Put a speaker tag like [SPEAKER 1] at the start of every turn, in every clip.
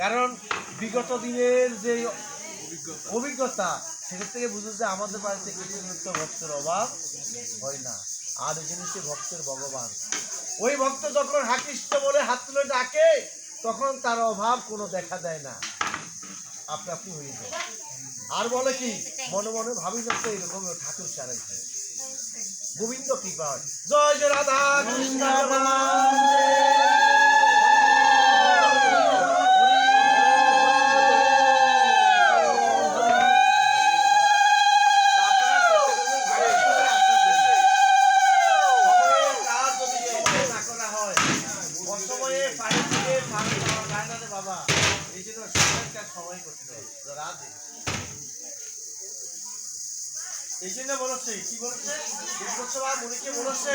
[SPEAKER 1] কারণ বিগত দিনের যে অভিজ্ঞতা, সেখান থেকে বুঝে যে আমাদের বাড়িতে নিত্য ভক্তের অভাব হয় না। আর এই জিনিস ভক্তের ভগবান। ওই ভক্ত যখন হাকিষ্ট বলে হাত তুলে ডাকে, তখন তার অভাব কোনো দেখা দেয় না। আপনি আপনি হয়ে যায়। আর বলে কি, মনে মনে ভাবি তো এরকম ঠাকুর চালাইছে। গোবিন্দ কৃপা জয় জয় রাধা কৃষ্ণ বাবা এই জন্য সময়টা এই জন্য বলেছে কি বলেছে বিশ্বসভা মুনিকে বলেছে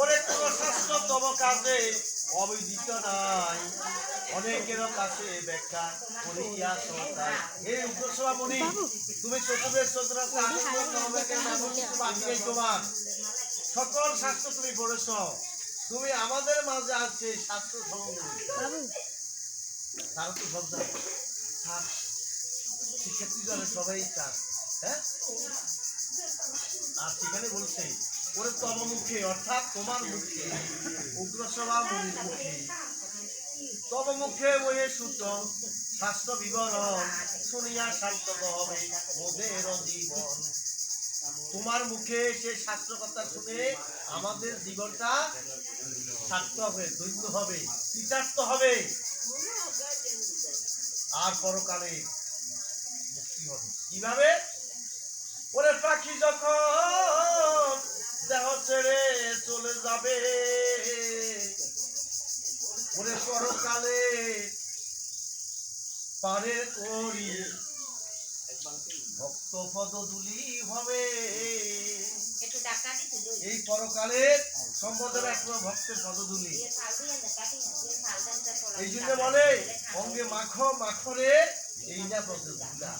[SPEAKER 1] ওরে কোন শাস্ত্র তব কাজে অবিদিত নাই। অনেকের কাছে ব্যাখ্যা করিয়া সন্তান এই উগ্রসভা মুনি, তুমি চতুর্বেদ চতুরাতে তোমার। সকল শাস্ত্র তুমি পড়েছ। তুমি আমাদের মাঝে আছে শাস্ত্র সমন্বয় তারা তো সব থাক সবাই চান হ্যাঁ? আর সেখানে বলছে তব মুখে অর্থাৎ তোমার মুখে উগ্রসভা মুখে তব মুখে সুত শাস্ত্র বিবরণ, শুনিয়া সার্থক হবে মোদের জীবন তোমার মুখে সেই শাস্ত্র কথা শুনে আমাদের জীবনটা সার্থক হবে, ধন্য হবে কৃতার্থ হবে। আর পরকালে মুক্তি হবে। কীভাবে? ওরে পাখি যখন দেহ ছেড়ে চলে যাবে, ওরে পরকালে পারে করি। ভক্ত পদদুলি হবে।
[SPEAKER 2] একটু
[SPEAKER 1] এই ভক্তের পদদুলি এই জন্য বলে অঙ্গে মাখো মাখরে এই না পদদুলা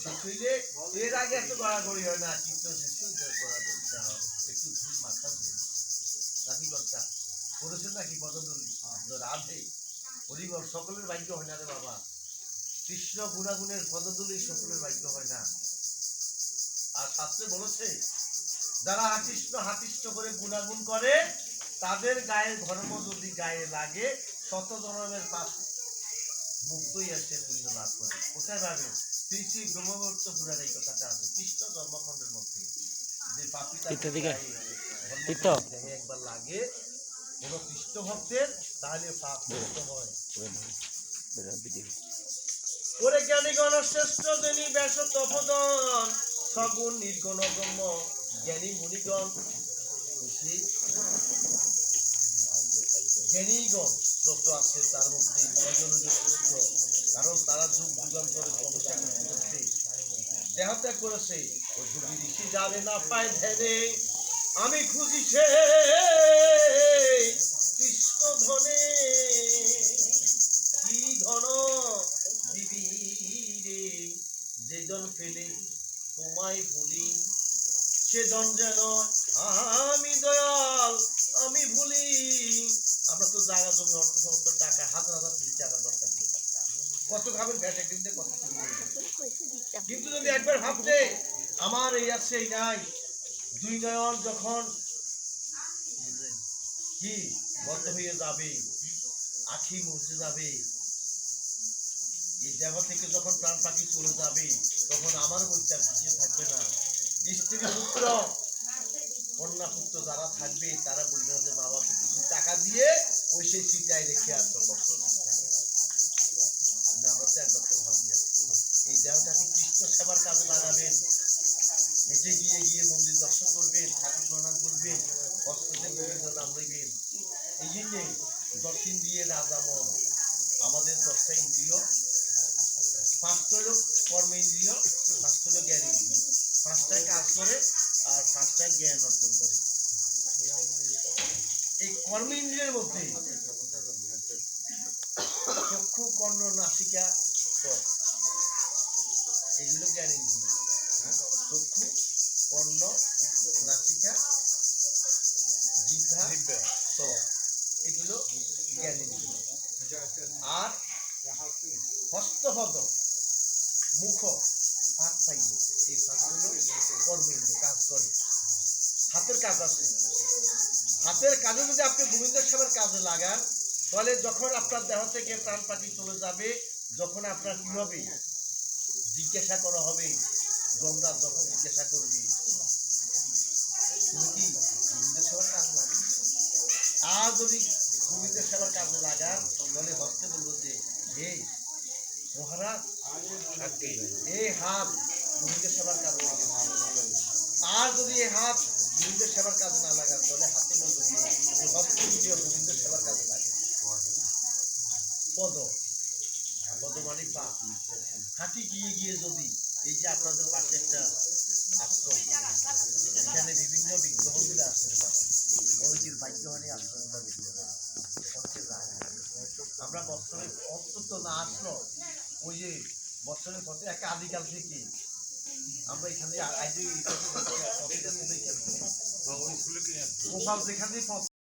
[SPEAKER 1] শেষ হইলে এর আগে এত গড়াগড়ি হয় না শেষ হইলে হয়। একটু ধুল মাখা নাকি কর্তা করেছেন নাকি পদদুলি রাধে হরিবল সকলের ভাগ্য হয় না রে বাবা। কৃষ্ণ গুণাগুণের পদদুলি সকলের ভাগ্য হয় না। আর শাস্ত্রে বলেছে যারা হাতিষ্ঠ হাতিষ্ঠ করে গুণাগুণ করে তাদের গায়ের ধর্ম যদি গায়ে লাগে শত জনমের পাপ মুক্তই আসে পুণ্য লাভ করে। কোথায় পাবে? শ্রী শ্রী ব্রহ্মবর্ত পুরাণ এই কথাটা আছে। কৃষ্ণ জন্মখণ্ডের মধ্যে যে পাপি তার
[SPEAKER 3] তীর্থ দিকে।
[SPEAKER 1] গায়ে ধর্ম
[SPEAKER 3] তীর্থ।
[SPEAKER 1] দেহে একবার লাগে কোন কৃষ্ণ ভক্তের তাহলে পাপ মুক্ত হয়। ওরে জ্ঞানী গণ শ্রেষ্ঠ যিনি ব্যাস তপদন, সগুণ নির্গুণ ব্রহ্ম, জ্ঞানী মুনিগণ বুঝলি? জ্ঞানীগণ, যত আছে তার মধ্যে জ্ঞানীগণ শ্রেষ্ঠ কারণ তারা যুগ যুগান্তরে সমস্যা করছে দেহত্যাগ করেছে, ও যুগী ঋষি যাবে না পায় ধ্যানে, আমি খুঁজি সে কৃষ্ণ ধনে কি ধন দিবি রে যেজন ফেলে, তোমায় ভুলি। সেজন যেন, আমি দয়াল, আমি ভুলি। আমরা তো জায়গা, জমি, অর্থ, সমস্ত টাকা, হাজার হাজার, কোটি টাকা দরকার। কত খাবেন কিনতে কত কিন্তু যদি একবার ভাবতে, আমার এই আছে এই নাই। দুই নয়ন যখন কি বন্ধ হয়ে যাবে, আখি মুছে যাবে এই দেহ থেকে যখন প্রাণ পাখি চলে যাবে তখন আমার বইটা ভিজে থাকবে না। স্ত্রী পুত্র। কন্যা পুত্র যারা থাকবে তারা বলবে যে বাবাকে কিছু টাকা দিয়ে ওই সেই চিটায় রেখে আসতো না, আমরা তো একবার তো ভাবি না। এই দেহটাকে কৃষ্ণ সেবার কাজে লাগাবেন। হেঁটে গিয়ে গিয়ে মন্দির দর্শন করবেন ঠাকুর প্রণাম করবেন কষ্টতে গোবিন্দ নাম লইবেন এই জন্যে দর্শন দিয়ে রাজা মন। আমাদের দশটা ইন্দ্রিয় পাঁচটা হলো কর্ম ইন্দ্রিয় পাঁচটা হলো জ্ঞান ইন্দ্রিয়। পাঁচটায় কাজ করে আর পাঁচটায় জ্ঞান অর্জন করে। এই কর্ম ইন্দ্রিয়ের মধ্যে চক্ষু কর্ণ নাসিকা এগুলো জ্ঞান ইন্দ্রিয়। চক্ষু কর্ণ নাসিকা জিহ্বা ত্বক এগুলো জ্ঞান ইন্দ্রিয়। আর হস্তপদ মুখ ফাঁক পাইব। এই ফাঁকগুলো কর্মেন্দ্র কাজ করে। হাতের কাজ আছে। হাতের কাজে যদি আপনি গোবিন্দ সেবার কাজে লাগান, তাহলে যখন আপনার দেহ থেকে প্রাণ পাখি চলে যাবে, যখন আপনার কি হবে? জিজ্ঞাসা করা হবে। জমরা যখন জিজ্ঞাসা করবে। তুমি কি গোবিন্দ সেবার কাজ লাগে আর যদি গোবিন্দ সেবার কাজে লাগান, তাহলে হস্তে বলব যে, হে মহারাজ এই হাত গোবিন্দ সেবার কাজে আর যদি এই হাত গোবিন্দ সেবার কাজে না লাগান তাহলে হাতে বলব যে এই হস্ত দিয়ে গোবিন্দ সেবার কাজে লাগে পদ। পদ মানে পা। হাঁটি গিয়ে গিয়ে যদি এই যে আপনাদের পাশে একটা আশ্রম এখানে বিভিন্ন বিগ্রহগুলো আসতে পারে অনেকের ভাগ্যহানি আশ্রমটা দেখতে পারে রাগ। আমরা বছরে অন্তত না আসলো ওই যে বছরের পথে একটা আদিকাল থেকে আমরা এখানে যেখানে